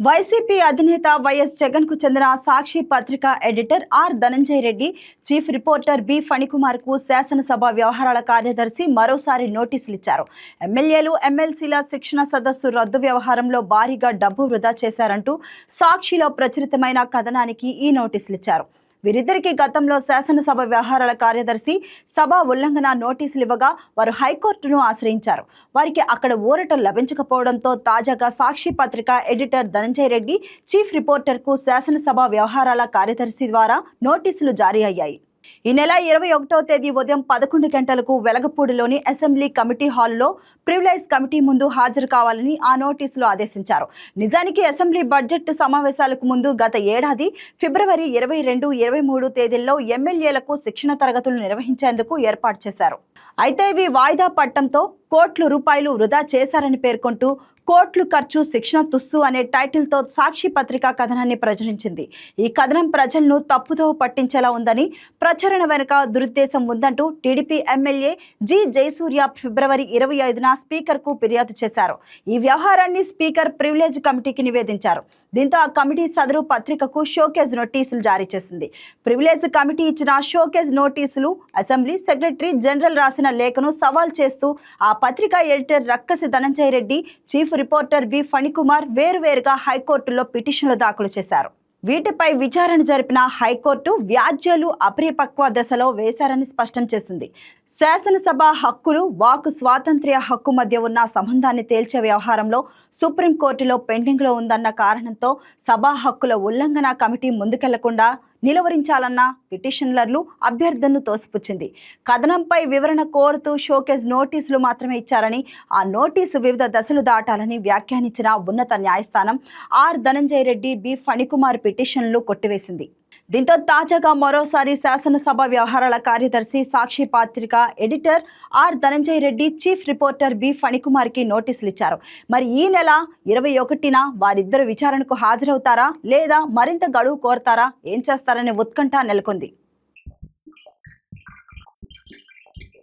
YCP అధినేత YS జగన్కు చెందిన సాక్షి పత్రిక editor R Dhananjaya Reddy chief reporter B ఫణికుమార్కు శాసనసభ వ్యవహారాల కార్యదర్శి మరోసారి నోటీసులు ఇచ్చారు. ఎమ్మెల్యేలు ఎమ్మెల్సీల శిక్షణ సదస్సు రద్దు వ్యవహారంలో భారీగా డబ్బు వృధా చేశారంటూ సాక్షిలో ప్రచురితమైన కథనానికి ఈ నోటీసులు ఇచ్చారు. వీరిద్దరికీ గతంలో శాసనసభ వ్యవహారాల కార్యదర్శి సభ ఉల్లంఘన నోటీసులు ఇవ్వగా వారు హైకోర్టును ఆశ్రయించారు. వారికి అక్కడ ఊరట లభించకపోవడంతో తాజాగా సాక్షి పత్రిక ఎడిటర్ ధనంజయ రెడ్డి చీఫ్ రిపోర్టర్కు శాసనసభ వ్యవహారాల కార్యదర్శి ద్వారా నోటీసులు జారీ అయ్యాయి. ఈ నెల ఇరవై ఒకటో తేదీ ఉదయం పదకొండు గంటలకు వెలగపూడిలోని అసెంబ్లీ కమిటీ హాల్లో ప్రివిలైజ్ కమిటీ ముందు హాజరు కావాలని ఆ నోటీసులో ఆదేశించారు. నిజానికి అసెంబ్లీ బడ్జెట్ సమావేశాలకు ముందు గత ఏడాది ఫిబ్రవరి ఇరవై రెండు ఇరవై మూడు తేదీల్లో ఎమ్మెల్యేలకు శిక్షణ తరగతులు నిర్వహించేందుకు ఏర్పాటు చేశారు. అయితే ఇవి వాయిదా పట్టంతో కోట్లు రూపాయలు వృధా చేశారని పేర్కొంటూ కోట్లు ఖర్చు శిక్షణ తుస్సు అనే టైటిల్తో సాక్షి పత్రిక కథనాన్ని ప్రచురించింది. ఈ కథనం ప్రజలను తప్పుతో పట్టించేలా ఉందని ప్రచురణ వెనుక దురుద్దేశం ఉందంటూ టీడీపీ ఎమ్మెల్యే జి. జయసూర్య ఫిబ్రవరి ఇరవై ఐదున స్పీకర్కు ఫిర్యాదు చేశారు. ఈ వ్యవహారాన్ని స్పీకర్ ప్రివిలేజ్ కమిటీకి నివేదించారు. దీంతో ఆ కమిటీ సదరు పత్రికకు షోకేజ్ నోటీసులు జారీ చేసింది. ప్రివిలేజ్ కమిటీ ఇచ్చిన షోకేజ్ నోటీసులు అసెంబ్లీ సెక్రటరీ జనరల్ రాసిన లేఖను సవాల్ చేస్తూ ఆ పత్రిక ఎడిటర్ రక్కసి Dhananjaya Reddy chief reporter B Phanikumar వేరువేరుగా హైకోర్టులో పిటిషన్లు దాఖలు చేశారు. వీటిపై విచారణ జరిపిన హైకోర్టు వ్యాజ్యాలు అపరిపక్వ దశలో వేశారని స్పష్టం చేసింది. శాసనసభ హక్కులు వాకు స్వాతంత్ర్య హక్కు మధ్య ఉన్న సంబంధాన్ని తేల్చే వ్యవహారంలో సుప్రీంకోర్టులో పెండింగ్లో ఉందన్న కారణంతో సభా హక్కుల ఉల్లంఘన కమిటీ ముందుకెళ్ళకుండా నిలువరించాలన్న పిటిషనర్లు అభ్యర్థనను తోసిపుచ్చింది. కథనంపై వివరణ కోరుతూ షోకేజ్ నోటీసులు మాత్రమే ఇచ్చారని ఆ నోటీసు వివిధ దశలు దాటాలని వ్యాఖ్యానించిన ఉన్నత న్యాయస్థానం ఆర్. ధనంజయ రెడ్డి బి. ఫణికుమార్ పిటిషన్లు కొట్టివేసింది. దీంతో తాజాగా మరోసారి శాసనసభ వ్యవహారాల కార్యదర్శి సాక్షి పత్రిక editor R Dhananjaya Reddy chief reporter B ఫణికుమార్కి నోటీసులు ఇచ్చారు. మరి ఈ నెల ఇరవై ఒకటిన వారిద్దరు విచారణకు హాజరవుతారా లేదా మరింత గడువు కోరతారా? ఏం చేస్తారనే ఉత్కంఠ నెలకొంది.